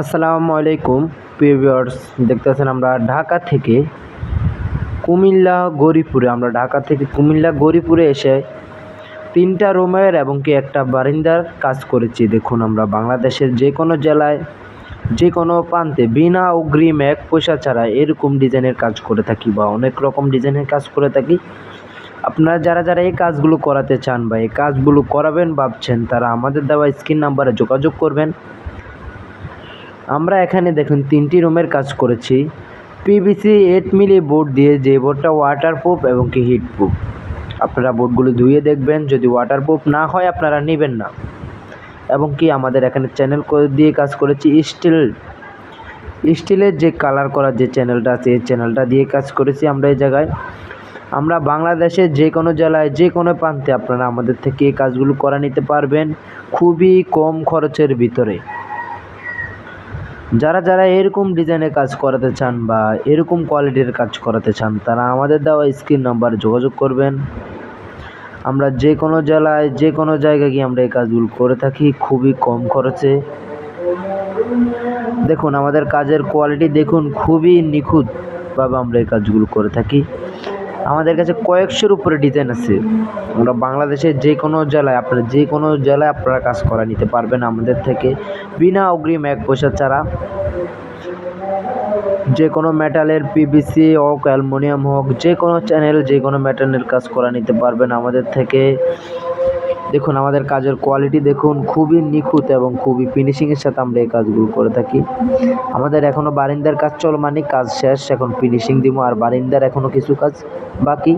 আসসালামু আলাইকুম, প্রিয় দেখতেছেন আমরা ঢাকা থেকে কুমিল্লা, গৌরীপুরে। আমরা ঢাকা থেকে কুমিল্লা, গৌরীপুরে এসে তিনটা রুমের এবং কি একটা বারিন্দার কাজ করেছি। দেখুন আমরা বাংলাদেশের যে কোনো জেলায় যে কোনো প্রান্তে বিনা অগ্রিম এক পয়সা ছাড়া এরকম ডিজাইনের কাজ করে থাকি বা অনেক রকম ডিজাইনের কাজ করে থাকি। আপনারা যারা যারা এই কাজগুলো করাতে চান বা এই কাজগুলো করাবেন, ভাবছেন, তারা আমাদের দেওয়া স্ক্রিন নাম্বারে যোগাযোগ করবেন। আমরা এখানে দেখুন তিনটি রুমের কাজ করেছি। পিভিসি এইট মিলি বোর্ড দিয়ে যে বোর্ডটা ওয়াটারপ্রুফ এবং কি হিটপ্রুফ আপনারা বোর্ডগুলো ধুয়ে দেখবেন, যদি ওয়াটারপ্রুফ না হয় আপনারা নেবেন না। এবং কি আমাদের এখানে চ্যানেল দিয়ে কাজ করেছি স্টিল স্টিলের যে কালার করার যে চ্যানেলটা আছে, এই চ্যানেলটা দিয়ে কাজ করেছি আমরা এই জায়গায়। আমরা বাংলাদেশের যে কোনো জেলায়, যে কোনো প্রান্তে আপনারা আমাদের থেকে এই কাজগুলো করা নিতে পারবেন খুবই কম খরচের ভিতরে। যারা যারা এরকম ডিজাইনের কাজ করাতে চান বা এরকম কোয়ালিটির কাজ করাতে চান, তারা আমাদের দেওয়া স্ক্রিন নাম্বারে যোগাযোগ করবেন। আমরা যে কোনো জেলায়, যে কোনো জায়গায় গিয়ে আমরা এই কাজগুলো করে থাকি, খুবই কম খরচে। দেখুন, আমাদের কাজের কোয়ালিটি দেখুন, খুবই নিখুঁতভাবে আমরা এই কাজগুলো করে থাকি। আমাদের কাছে কয়েকশোর উপরে ডিজাইন আছে। আমরা বাংলাদেশের যে কোনো জেলায় আপনারা যে কোনো জেলায় আপনারা কাজ করা নিতে পারবেন আমাদের থেকে। বিনা অগ্রিম এক পয়সা ছাড়া। যে কোনো মেটালের পিভিসি হোক, অ্যালমোনিয়াম হোক, যে কোনো চ্যানেল যে কোনো মেটালের কাজ করা নিতে পারবেন আমাদের থেকে। দেখুন, আমাদের কাজের কোয়ালিটি দেখুন, খুবই নিখুঁত এবং খুবই ফিনিশিংয়ের সাথে আমরা এই কাজগুলো করে থাকি। আমাদের এখনও বারিন্দার কাজ চলমানি, কাজ শেষ, এখন ফিনিশিং দিব আর বারিন্দার এখনও কিছু কাজ বাকি।